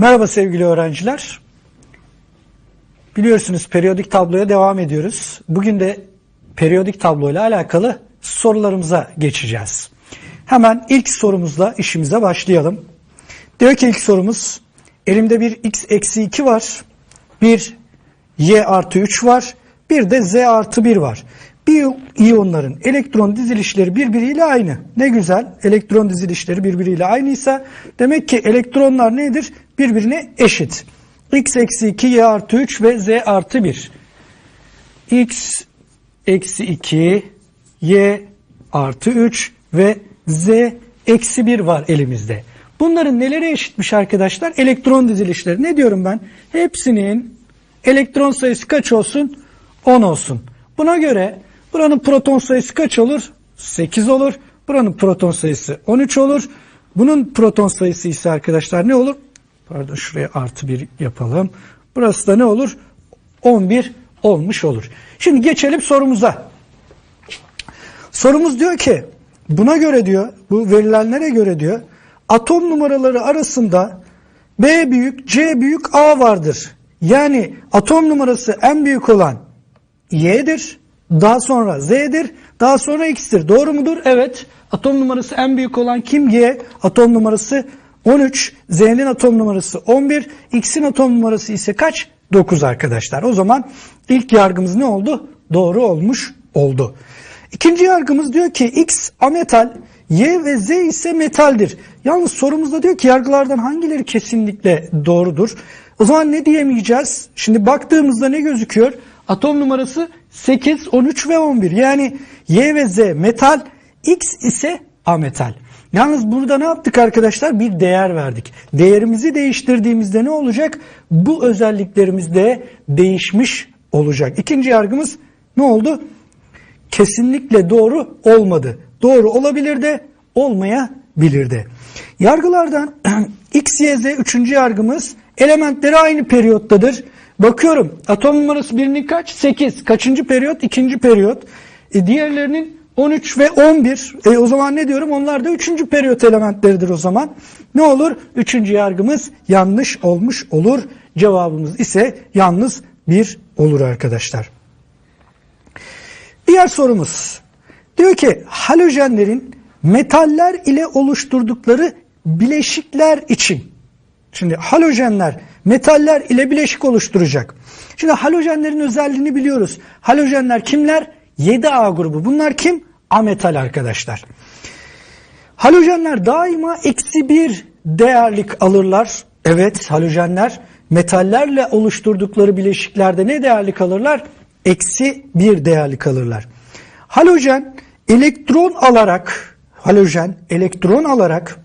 Merhaba sevgili öğrenciler. Biliyorsunuz periyodik tabloya devam ediyoruz. Bugün de periyodik tabloyla alakalı sorularımıza geçeceğiz. Hemen ilk sorumuzla işimize başlayalım. Diyor ki ilk sorumuz elimde bir x eksi 2 var. Bir y artı 3 var. Bir de z artı 1 var. Bir iyonların elektron dizilişleri birbiriyle aynı. Ne güzel. Elektron dizilişleri birbiriyle aynıysa demek ki elektronlar nedir? Birbirine eşit. x eksi 2, y artı 3 ve z artı 1. x eksi 2, y artı 3 ve z eksi 1 var elimizde. Bunların nelere eşitmiş arkadaşlar? Elektron dizilişleri. Ne diyorum ben? Hepsinin elektron sayısı kaç olsun? 10 olsun. Buna göre buranın proton sayısı kaç olur? 8 olur. Buranın proton sayısı 13 olur. Bunun proton sayısı ise arkadaşlar ne olur? Pardon şuraya artı 1 yapalım. Burası da ne olur? 11 olmuş olur. Şimdi geçelim sorumuza. Sorumuz diyor ki buna göre diyor bu verilenlere göre diyor atom numaraları arasında B büyük C büyük A vardır. Yani atom numarası en büyük olan Y'dir. Daha sonra Z'dir. Daha sonra X'tir. Doğru mudur? Evet. Atom numarası en büyük olan kim? Y. Atom numarası 13. Z'nin atom numarası 11. X'in atom numarası ise kaç? 9 arkadaşlar. O zaman ilk yargımız ne oldu? Doğru olmuş oldu. İkinci yargımız diyor ki X ametal, Y ve Z ise metaldir. Yalnız sorumuzda diyor ki yargılardan hangileri kesinlikle doğrudur? O zaman ne diyemeyeceğiz? Şimdi baktığımızda ne gözüküyor? Atom numarası 8, 13 ve 11. Yani Y ve Z metal, X ise ametal. Yalnız burada ne yaptık arkadaşlar? Bir değer verdik. Değerimizi değiştirdiğimizde ne olacak? Bu özelliklerimiz de değişmiş olacak. İkinci yargımız ne oldu? Kesinlikle doğru olmadı. Doğru olabilir de olmayabilir de. Yargılardan X, Y, Z üçüncü yargımız elementleri aynı periyottadır. Bakıyorum atom numarası birinin kaç? 8. Kaçıncı periyot? İkinci periyot. E, diğerlerinin 13 ve 11. E, o zaman ne diyorum? Onlar da üçüncü periyot elementleridir o zaman. Ne olur? Üçüncü yargımız yanlış olmuş olur. Cevabımız ise yalnız bir olur arkadaşlar. Diğer sorumuz. Diyor ki halojenlerin metaller ile oluşturdukları bileşikler için. Şimdi halojenler metaller ile bileşik oluşturacak. Şimdi halojenlerin özelliğini biliyoruz. Halojenler kimler? 7A grubu. Bunlar kim? Ametal arkadaşlar. Halojenler daima eksi bir değerlik alırlar. Evet halojenler metallerle oluşturdukları bileşiklerde ne değerlik alırlar? Eksi bir değerlik alırlar. Halojen elektron alarak halojen elektron alarak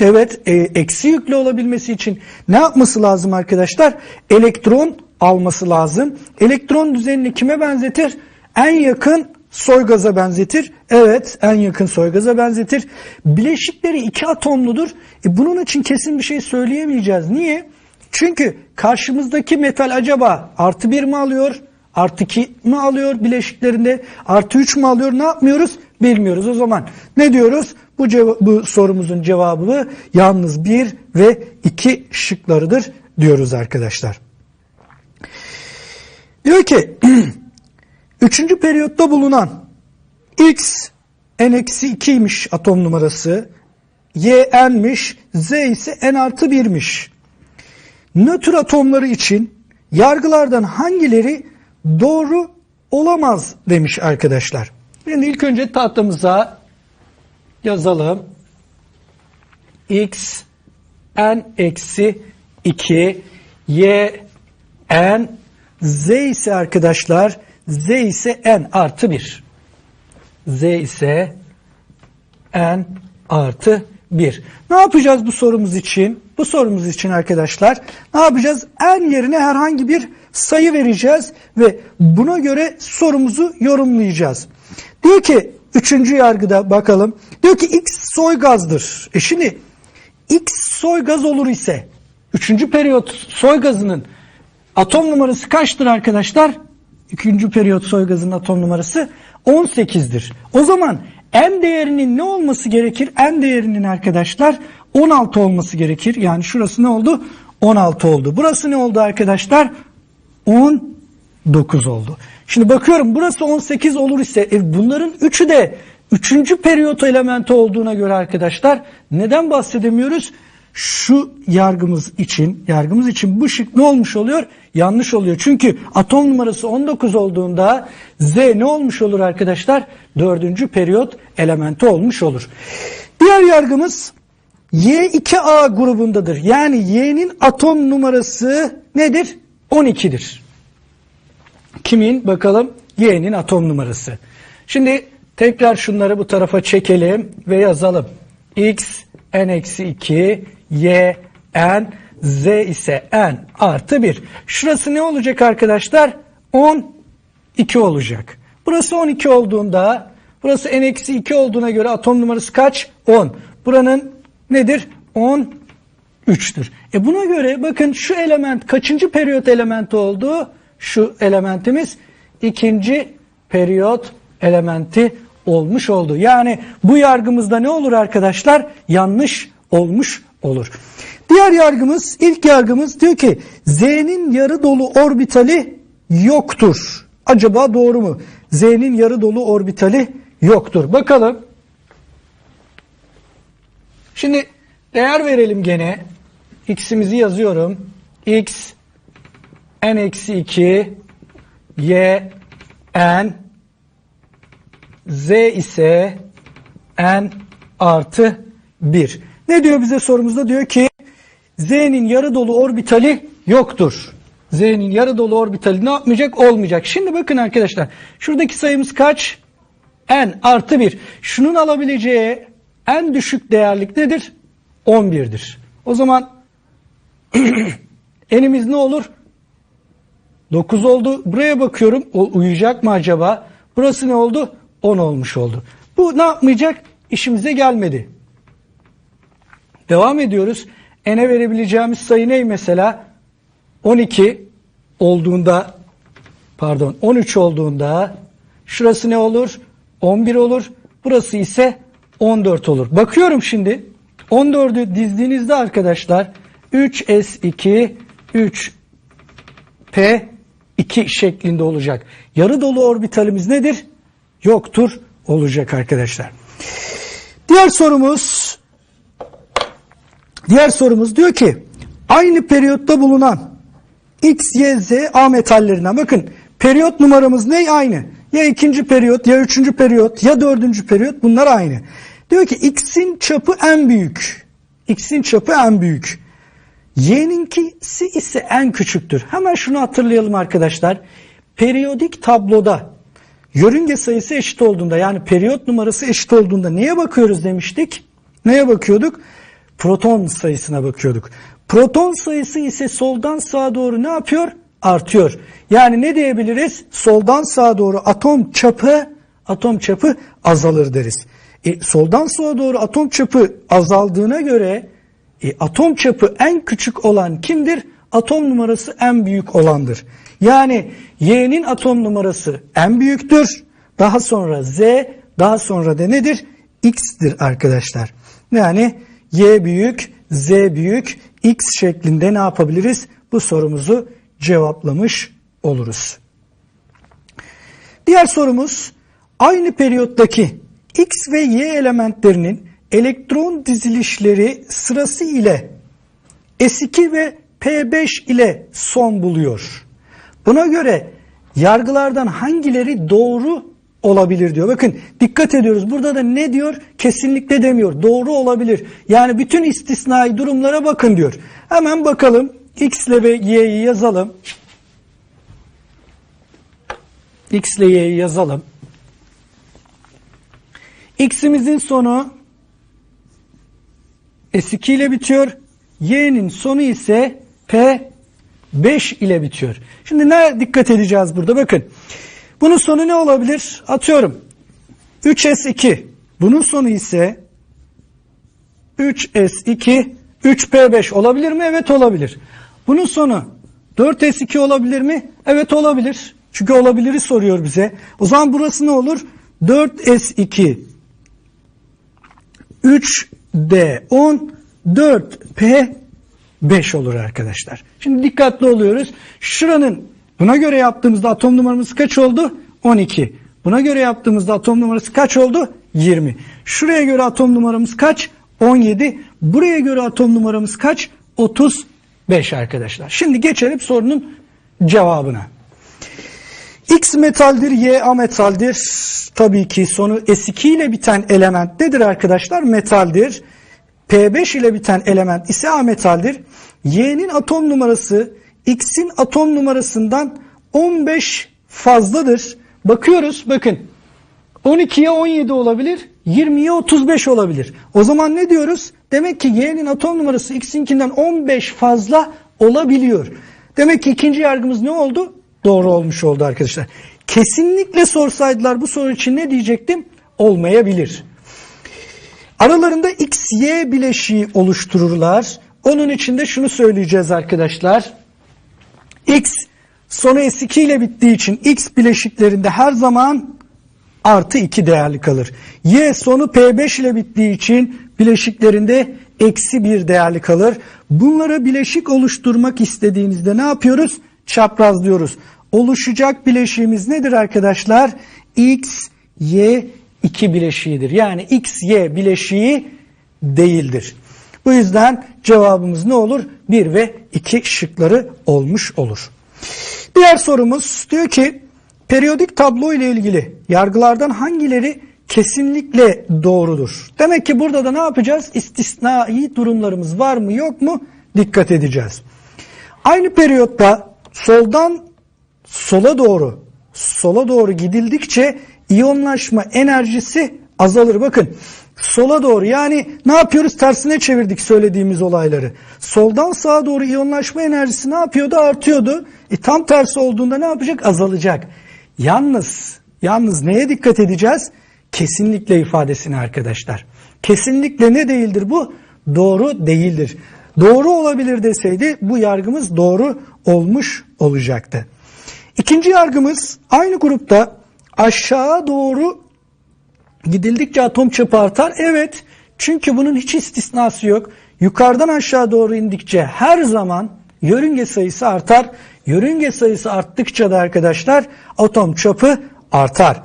evet e, eksi yüklü olabilmesi için ne yapması lazım arkadaşlar? Elektron alması lazım. Elektron düzenini kime benzetir? En yakın soygaza benzetir. Evet en yakın soygaza benzetir. Bileşikleri iki atomludur. E, bunun için kesin bir şey söyleyemeyeceğiz. Niye? Çünkü karşımızdaki metal acaba artı bir mi alıyor? Artı 2 mi alıyor bileşiklerinde? Artı 3 mü alıyor? Ne yapmıyoruz? Bilmiyoruz. O zaman ne diyoruz? Bu, bu sorumuzun cevabı yalnız 1 ve 2 şıklarıdır diyoruz arkadaşlar. Diyor ki üçüncü periyotta bulunan X n-2'ymiş atom numarası. Y n'miş. Z ise n artı 1'miş. Nötr atomları için yargılardan hangileri doğru olamaz demiş arkadaşlar. Şimdi ilk önce tahtamıza yazalım. X n eksi 2 y n z ise arkadaşlar z ise n artı 1. z ise n artı 1. Ne yapacağız bu sorumuz için? Bu sorumuz için arkadaşlar ne yapacağız? n yerine herhangi bir sayı vereceğiz ve buna göre sorumuzu yorumlayacağız. Diyor ki üçüncü yargıda bakalım. Diyor ki X soy gazdır. E şimdi X soy gaz olur ise üçüncü periyot soy gazının atom numarası kaçtır arkadaşlar? İkinci periyot soy gazının atom numarası 18'dir. O zaman n değerinin ne olması gerekir? N değerinin arkadaşlar 16 olması gerekir. Yani şurası ne oldu? 16 oldu. Burası ne oldu arkadaşlar? 19 oldu. Şimdi bakıyorum burası 18 olur ise e, bunların üçü de 3. periyot elementi olduğuna göre arkadaşlar neden bahsedemiyoruz? Şu yargımız için, yargımız için bu şık ne olmuş oluyor? Yanlış oluyor. Çünkü atom numarası 19 olduğunda Z ne olmuş olur arkadaşlar? 4. periyot elementi olmuş olur. Diğer yargımız Y2A grubundadır. Yani Y'nin atom numarası nedir? 12'dir. Kimin? Bakalım Y'nin atom numarası. Şimdi tekrar şunları bu tarafa çekelim ve yazalım. X n-2 Y n Z ise n artı 1. Şurası ne olacak arkadaşlar? 12 olacak. Burası 12 olduğunda burası n-2 olduğuna göre atom numarası kaç? 10. Buranın nedir? 13'tür. E buna göre bakın şu element kaçıncı periyot elementi oldu? Şu elementimiz ikinci periyot elementi olmuş oldu. Yani bu yargımızda ne olur arkadaşlar? Yanlış olmuş olur. Diğer yargımız, ilk yargımız diyor ki Z'nin yarı dolu orbitali yoktur. Acaba doğru mu? Z'nin yarı dolu orbitali yoktur. Bakalım. Şimdi değer verelim gene. X'imizi yazıyorum. X n-2 y n z ise n artı 1. Ne diyor bize sorumuzda? Diyor ki z'nin yarı dolu orbitali yoktur. Z'nin yarı dolu orbitali ne yapmayacak? Olmayacak. Şimdi bakın arkadaşlar. Şuradaki sayımız kaç? n artı 1. Şunun alabileceği en düşük değerlik nedir? 11'dir. O zaman enimiz ne olur? 9 oldu. Buraya bakıyorum. O uyuyacak mı acaba? Burası ne oldu? 10 olmuş oldu. Bu ne yapmayacak? İşimize gelmedi. Devam ediyoruz. N'e verebileceğimiz sayı ne mesela? 12 olduğunda pardon 13 olduğunda şurası ne olur? 11 olur. Burası ise 14 olur. Bakıyorum şimdi 14'ü dizdiğinizde arkadaşlar 3S2 3P2 şeklinde olacak. Yarı dolu orbitalimiz nedir? Yoktur olacak arkadaşlar. Diğer sorumuz diğer sorumuz diyor ki aynı periyotta bulunan X, Y, Z, A metallerinden bakın periyot numaramız ne aynı? Ya ikinci periyot ya üçüncü periyot ya dördüncü periyot bunlar aynı. Diyor ki X'in çapı en büyük. X'in çapı en büyük. Y'ninkisi ise en küçüktür. Hemen şunu hatırlayalım arkadaşlar. Periyodik tabloda yörünge sayısı eşit olduğunda yani periyot numarası eşit olduğunda neye bakıyoruz demiştik? Neye bakıyorduk? Proton sayısına bakıyorduk. Proton sayısı ise soldan sağa doğru ne yapıyor? Artıyor. Yani ne diyebiliriz? Soldan sağa doğru atom çapı atom çapı azalır deriz. E, soldan sağa doğru atom çapı azaldığına göre e, atom çapı en küçük olan kimdir? Atom numarası en büyük olandır. Yani Y'nin atom numarası en büyüktür. Daha sonra Z, daha sonra da nedir? X'tir arkadaşlar. Yani Y büyük, Z büyük, X şeklinde ne yapabiliriz? Bu sorumuzu cevaplamış oluruz. Diğer sorumuz aynı periyottaki X ve Y elementlerinin elektron dizilişleri sırası ile S2 ve P5 ile son buluyor. Buna göre yargılardan hangileri doğru olabilir diyor. Bakın dikkat ediyoruz. Burada da ne diyor? Kesinlikle demiyor. Doğru olabilir. Yani bütün istisnai durumlara bakın diyor. Hemen bakalım. X ile ve Y'yi yazalım. X ile Y'yi yazalım. X'imizin sonu S2 ile bitiyor. Y'nin sonu ise P5 ile bitiyor. Şimdi ne dikkat edeceğiz burada? Bakın. Bunun sonu ne olabilir? Atıyorum. 3S2. Bunun sonu ise 3S2 3P5 olabilir mi? Evet olabilir. Bunun sonu 4S2 olabilir mi? Evet olabilir. Çünkü olabiliri soruyor bize. O zaman burası ne olur? 4S2 3D10 4P 5 olur arkadaşlar. Şimdi dikkatli oluyoruz. Şuranın buna göre yaptığımızda atom numaramız kaç oldu? 12. Buna göre yaptığımızda atom numarası kaç oldu? 20. Şuraya göre atom numaramız kaç? 17. Buraya göre atom numaramız kaç? 35 arkadaşlar. Şimdi geçelim sorunun cevabına. X metaldir, Y ametaldir. Tabii ki sonu S2 ile biten element nedir arkadaşlar? Metaldir. P5 ile biten element ise ametaldir. Y'nin atom numarası X'in atom numarasından 15 fazladır. Bakıyoruz bakın 12'ye 17 olabilir 20'ye 35 olabilir. O zaman ne diyoruz? Demek ki Y'nin atom numarası X'inkinden 15 fazla olabiliyor. Demek ki ikinci yargımız ne oldu? Doğru olmuş oldu arkadaşlar. Kesinlikle sorsaydılar bu soru için ne diyecektim? Olmayabilir. Aralarında X, Y bileşiği oluştururlar. Onun için de şunu söyleyeceğiz arkadaşlar. X sonu S2 ile bittiği için X bileşiklerinde her zaman artı 2 değerli kalır. Y sonu P5 ile bittiği için bileşiklerinde eksi 1 değerli kalır. Bunlara bileşik oluşturmak istediğinizde ne yapıyoruz? Çaprazlıyoruz. Oluşacak bileşiğimiz nedir arkadaşlar? X, Y, 2 bileşiğidir. Yani X, Y bileşiği değildir. Bu yüzden cevabımız ne olur? 1 ve 2 şıkları olmuş olur. Diğer sorumuz diyor ki periyodik tablo ile ilgili yargılardan hangileri kesinlikle doğrudur? Demek ki burada da ne yapacağız? İstisnai durumlarımız var mı yok mu? Dikkat edeceğiz. Aynı periyotta soldan sola doğru sola doğru gidildikçe iyonlaşma enerjisi azalır. Bakın sola doğru yani ne yapıyoruz? Tersine çevirdik söylediğimiz olayları. Soldan sağa doğru iyonlaşma enerjisi ne yapıyordu? Artıyordu. E, tam tersi olduğunda ne yapacak? Azalacak. Yalnız, yalnız neye dikkat edeceğiz? Kesinlikle ifadesine arkadaşlar. Kesinlikle ne değildir bu? Doğru değildir. Doğru olabilir deseydi bu yargımız doğru olmuş olacaktı. İkinci yargımız aynı grupta aşağı doğru gidildikçe atom çapı artar. Evet çünkü bunun hiç istisnası yok. Yukarıdan aşağı doğru indikçe her zaman yörünge sayısı artar. Yörünge sayısı arttıkça da arkadaşlar atom çapı artar.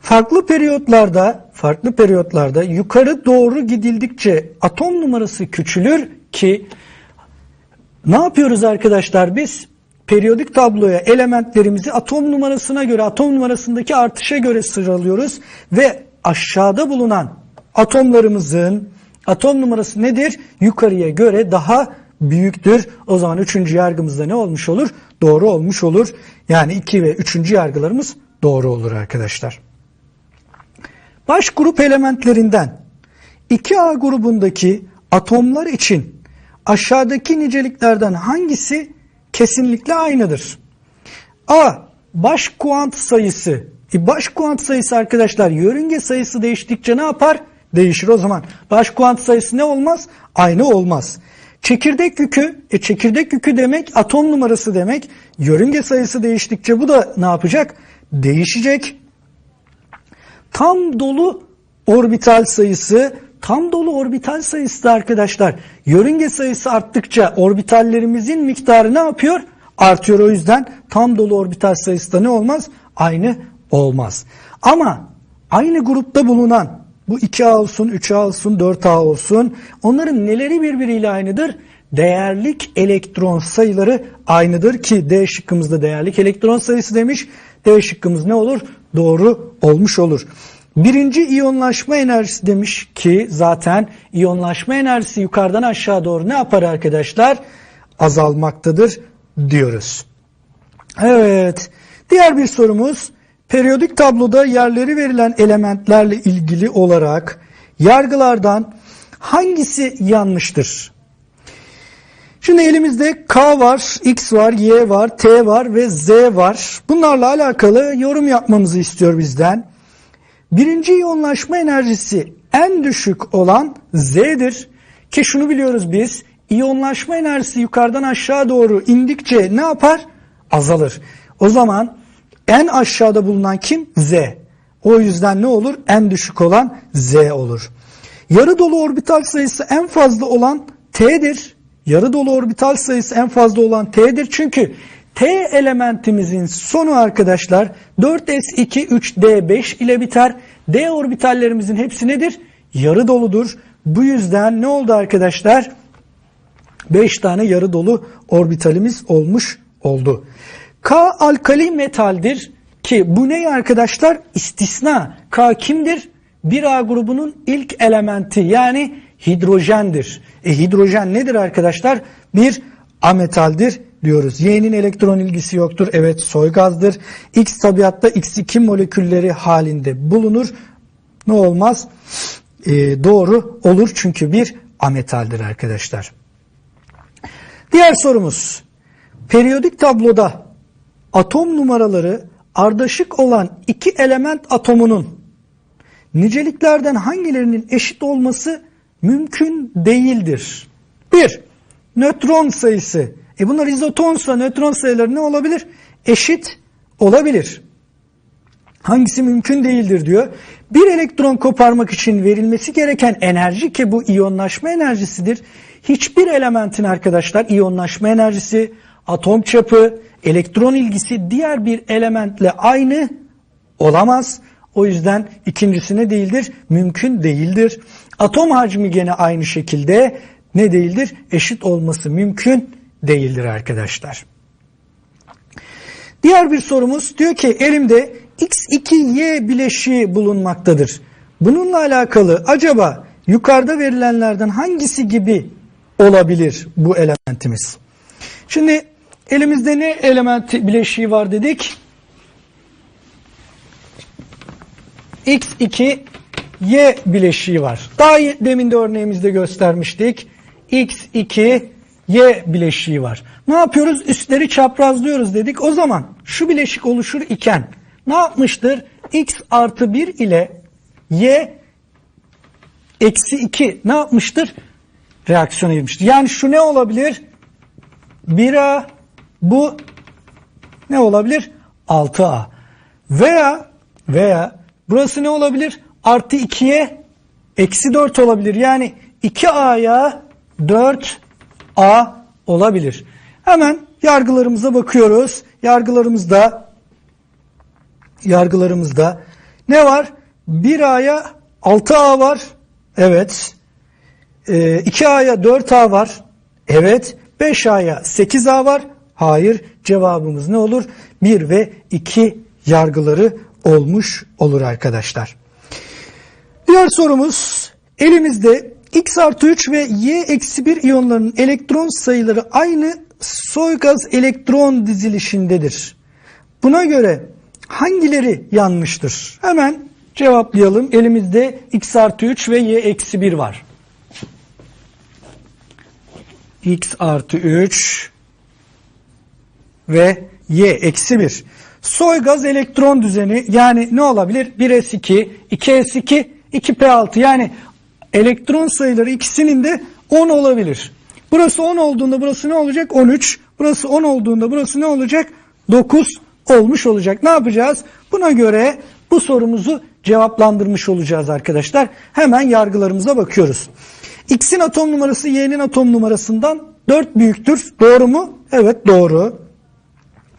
Farklı periyotlarda, farklı periyotlarda yukarı doğru gidildikçe atom numarası küçülür ki ne yapıyoruz arkadaşlar biz? Periyodik tabloya elementlerimizi atom numarasına göre, atom numarasındaki artışa göre sıralıyoruz ve aşağıda bulunan atomlarımızın atom numarası nedir? Yukarıya göre daha büyüktür. O zaman üçüncü yargımızda ne olmuş olur? Doğru olmuş olur. Yani iki ve üçüncü yargılarımız doğru olur arkadaşlar. Baş grup elementlerinden 2A grubundaki atomlar için aşağıdaki niceliklerden hangisi kesinlikle aynıdır? A. Baş kuant sayısı. E baş kuant sayısı arkadaşlar yörünge sayısı değiştikçe ne yapar? Değişir o zaman. Baş kuant sayısı ne olmaz? Aynı olmaz. Çekirdek yükü, e çekirdek yükü demek atom numarası demek. Yörünge sayısı değiştikçe bu da ne yapacak? Değişecek. Tam dolu orbital sayısı, tam dolu orbital sayısı da arkadaşlar yörünge sayısı arttıkça orbitallerimizin miktarı ne yapıyor? Artıyor o yüzden tam dolu orbital sayısı da ne olmaz? Aynı olmaz. Ama aynı grupta bulunan bu 2A olsun, 3A olsun, 4A olsun onların neleri birbiriyle aynıdır? Değerlik elektron sayıları aynıdır ki D şıkkımızda değerlik elektron sayısı demiş. D şıkkımız ne olur? Doğru olmuş olur. Birinci iyonlaşma enerjisi demiş ki zaten iyonlaşma enerjisi yukarıdan aşağı doğru ne yapar arkadaşlar? Azalmaktadır diyoruz. Evet. Diğer bir sorumuz periyodik tabloda yerleri verilen elementlerle ilgili olarak yargılardan hangisi yanlıştır? Şimdi elimizde K var, X var, Y var, T var ve Z var. Bunlarla alakalı yorum yapmamızı istiyor bizden. Birinci iyonlaşma enerjisi en düşük olan Z'dir. Ki şunu biliyoruz biz. İyonlaşma enerjisi yukarıdan aşağı doğru indikçe ne yapar? Azalır. O zaman en aşağıda bulunan kim? Z. O yüzden ne olur? En düşük olan Z olur. Yarı dolu orbital sayısı en fazla olan T'dir. yarı dolu orbital sayısı en fazla olan T'dir. Çünkü T elementimizin sonu arkadaşlar 4s2 3d5 ile biter. D orbitallerimizin hepsi nedir? Yarı doludur. Bu yüzden ne oldu arkadaşlar? 5 tane yarı dolu orbitalimiz olmuş oldu. K alkali metaldir ki bu ne arkadaşlar? İstisna. K kimdir? 1A grubunun ilk elementi yani hidrojendir. E hidrojen nedir arkadaşlar? Bir ametaldir diyoruz. Y'nin elektron ilgisi yoktur. Evet soy gazdır. X tabiatta X2 molekülleri halinde bulunur. Ne olmaz? E, doğru olur çünkü bir ametaldir arkadaşlar. Diğer sorumuz. Periyodik tabloda atom numaraları ardışık olan iki element atomunun niceliklerden hangilerinin eşit olması mümkün değildir. 1. Nötron sayısı. E bunlar izotonsa nötron sayıları ne olabilir? Eşit olabilir. Hangisi mümkün değildir diyor. Bir elektron koparmak için verilmesi gereken enerji ki bu iyonlaşma enerjisidir. Hiçbir elementin arkadaşlar iyonlaşma enerjisi, atom çapı, elektron ilgisi diğer bir elementle aynı olamaz. O yüzden ikincisine değildir, mümkün değildir. Atom hacmi gene aynı şekilde ne değildir? Eşit olması mümkün değildir arkadaşlar. Diğer bir sorumuz diyor ki elimde X2Y bileşiği bulunmaktadır. Bununla alakalı acaba yukarıda verilenlerden hangisi gibi olabilir bu elementimiz? Şimdi elimizde ne element bileşiği var dedik? X2 Y bileşiği var. Daha demin de örneğimizde göstermiştik. X2 Y bileşiği var. Ne yapıyoruz? Üstleri çaprazlıyoruz dedik. O zaman şu bileşik oluşur iken ne yapmıştır? X artı 1 ile Y eksi 2 ne yapmıştır? Reaksiyona girmiştir. Yani şu ne olabilir? 1A bu ne olabilir? 6A. Veya veya burası ne olabilir? Artı 2'ye eksi 4 olabilir. Yani 2A'ya 4A olabilir. Hemen yargılarımıza bakıyoruz. Yargılarımızda yargılarımızda ne var? 1A'ya 6A var. Evet. Ee, 2A'ya 4A var. Evet. 5A'ya 8A var. Hayır. Cevabımız ne olur? 1 ve 2 yargıları olmuş olur arkadaşlar. Diğer sorumuz elimizde X artı 3 ve Y eksi 1 iyonlarının elektron sayıları aynı soy gaz elektron dizilişindedir. Buna göre hangileri yanlıştır? Hemen cevaplayalım. Elimizde X artı 3 ve Y eksi 1 var. X artı 3 ve Y eksi 1. Soy gaz elektron düzeni yani ne olabilir? 1s2, 2s2, 2p6 yani elektron sayıları ikisinin de 10 olabilir. Burası 10 olduğunda burası ne olacak? 13. Burası 10 olduğunda burası ne olacak? 9 olmuş olacak. Ne yapacağız? Buna göre bu sorumuzu cevaplandırmış olacağız arkadaşlar. Hemen yargılarımıza bakıyoruz. X'in atom numarası Y'nin atom numarasından 4 büyüktür. Doğru mu? Evet doğru.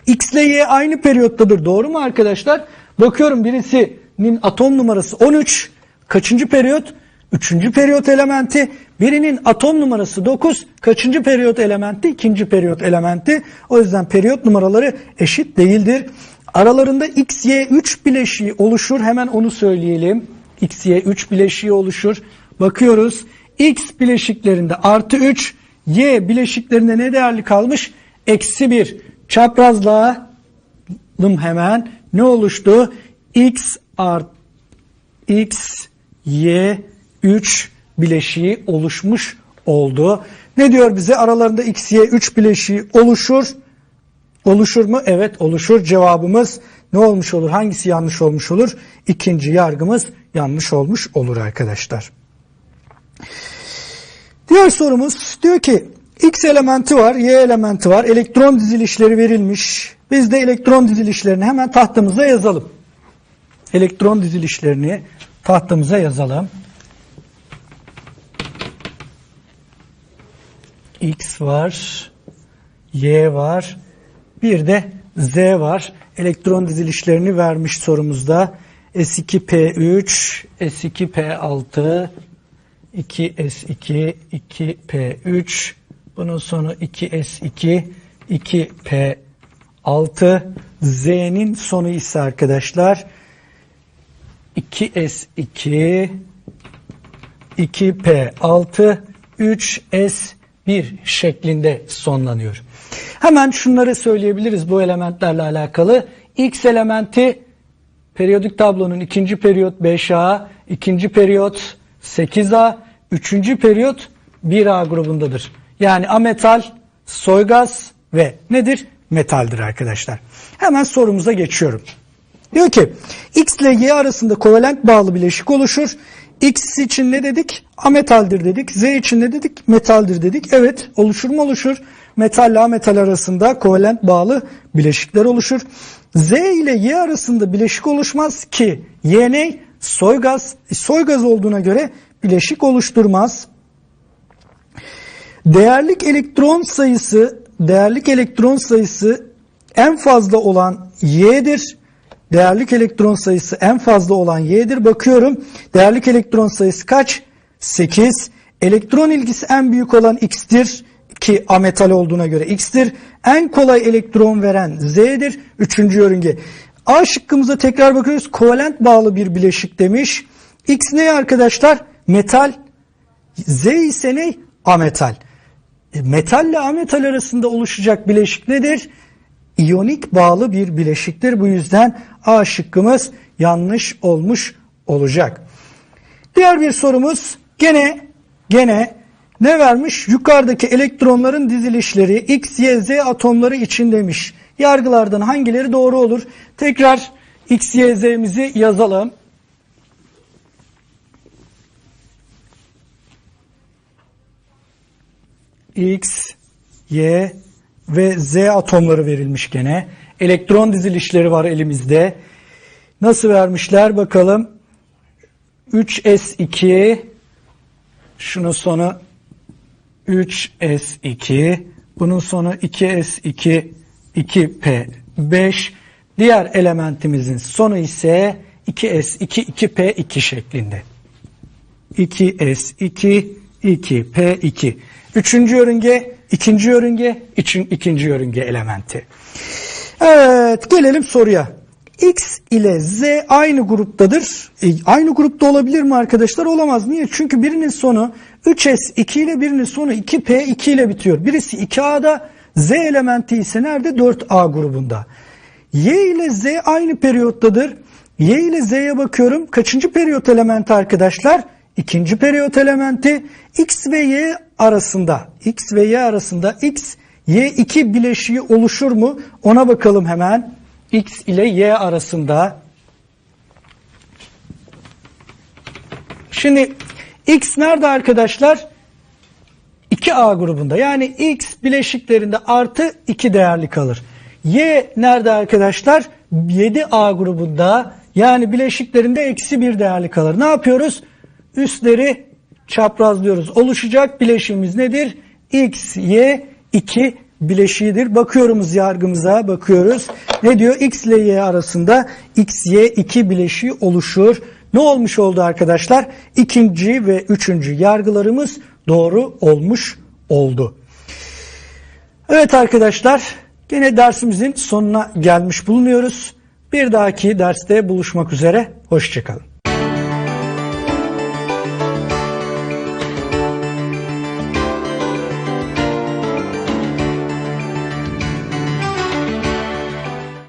X ile Y aynı periyottadır. Doğru mu arkadaşlar? Bakıyorum birisinin atom numarası 13. Kaçıncı periyot? Üçüncü periyot elementi. Birinin atom numarası 9. Kaçıncı periyot elementi? İkinci periyot elementi. O yüzden periyot numaraları eşit değildir. Aralarında X, Y 3 bileşiği oluşur. Hemen onu söyleyelim. X, Y 3 bileşiği oluşur. Bakıyoruz. X bileşiklerinde artı 3. Y bileşiklerinde ne değerli kalmış? Eksi 1. Çaprazlayalım hemen. Ne oluştu? X art X, Y, 3 bileşiği oluşmuş oldu. Ne diyor bize? Aralarında X, Y, 3 bileşiği oluşur. Oluşur mu? Evet oluşur. Cevabımız ne olmuş olur? Hangisi yanlış olmuş olur? İkinci yargımız yanlış olmuş olur arkadaşlar. Diğer sorumuz diyor ki X elementi var, Y elementi var. Elektron dizilişleri verilmiş. Biz de elektron dizilişlerini hemen tahtamıza yazalım. Elektron dizilişlerini tahtamıza yazalım. X var, Y var, bir de Z var. Elektron dizilişlerini vermiş sorumuzda. S2P3, S2P6, 2S2, 2P3, bunun sonu 2S2, 2P6, Z'nin sonu ise arkadaşlar 2S2, 2P6, 3S1 şeklinde sonlanıyor. Hemen şunları söyleyebiliriz bu elementlerle alakalı. X elementi periyodik tablonun ikinci periyot 5A, ikinci periyot 8A, üçüncü periyot 1A grubundadır. Yani ametal, soygaz ve nedir? Metaldir arkadaşlar. Hemen sorumuza geçiyorum. Diyor ki X ile Y arasında kovalent bağlı bileşik oluşur. X için ne dedik? Ametaldir dedik. Z için ne dedik? Metaldir dedik. Evet oluşur mu oluşur? Metal ile ametal arasında kovalent bağlı bileşikler oluşur. Z ile Y arasında bileşik oluşmaz ki Y ne? Soygaz. E, soygaz olduğuna göre bileşik oluşturmaz. Değerlik elektron sayısı değerlik elektron sayısı en fazla olan Y'dir. Değerlik elektron sayısı en fazla olan Y'dir. Bakıyorum. Değerlik elektron sayısı kaç? 8. Elektron ilgisi en büyük olan X'tir ki ametal olduğuna göre X'tir. En kolay elektron veren Z'dir. Üçüncü yörünge. A şıkkımıza tekrar bakıyoruz. Kovalent bağlı bir bileşik demiş. X ne arkadaşlar? Metal. Z ise ne? Ametal. E, metal ile ametal arasında oluşacak bileşik nedir? İyonik bağlı bir bileşiktir. Bu yüzden A şıkkımız yanlış olmuş olacak. Diğer bir sorumuz gene gene ne vermiş? Yukarıdaki elektronların dizilişleri X, Y, Z atomları için demiş. Yargılardan hangileri doğru olur? Tekrar X, Y, Z'mizi yazalım. X, Y ve Z atomları verilmiş gene. Elektron dizilişleri var elimizde. Nasıl vermişler bakalım. 3S2 şunun sonu 3S2 bunun sonu 2S2 2P5 diğer elementimizin sonu ise 2S2 2P2 şeklinde. 2S2 2P2 Üçüncü yörünge, ikinci yörünge, için, ikinci yörünge elementi. Evet, gelelim soruya. X ile Z aynı gruptadır. E, aynı grupta olabilir mi arkadaşlar? Olamaz. Niye? Çünkü birinin sonu 3S2 ile birinin sonu 2P2 ile bitiyor. Birisi 2A'da, Z elementi ise nerede? 4A grubunda. Y ile Z aynı periyottadır. Y ile Z'ye bakıyorum. Kaçıncı periyot elementi arkadaşlar? İkinci periyot elementi X ve Y arasında X ve Y arasında X Y2 bileşiği oluşur mu? Ona bakalım hemen. X ile Y arasında. Şimdi X nerede arkadaşlar? 2A grubunda. Yani X bileşiklerinde artı 2 değerli kalır. Y nerede arkadaşlar? 7A grubunda. Yani bileşiklerinde eksi 1 değerli kalır. Ne yapıyoruz? Üstleri çaprazlıyoruz. Oluşacak bileşiğimiz nedir? X, Y, 2 bileşiğidir. Bakıyoruz yargımıza bakıyoruz. Ne diyor? X ile Y arasında X, Y, 2 bileşiği oluşur. Ne olmuş oldu arkadaşlar? İkinci ve üçüncü yargılarımız doğru olmuş oldu. Evet arkadaşlar yine dersimizin sonuna gelmiş bulunuyoruz. Bir dahaki derste buluşmak üzere. Hoşçakalın.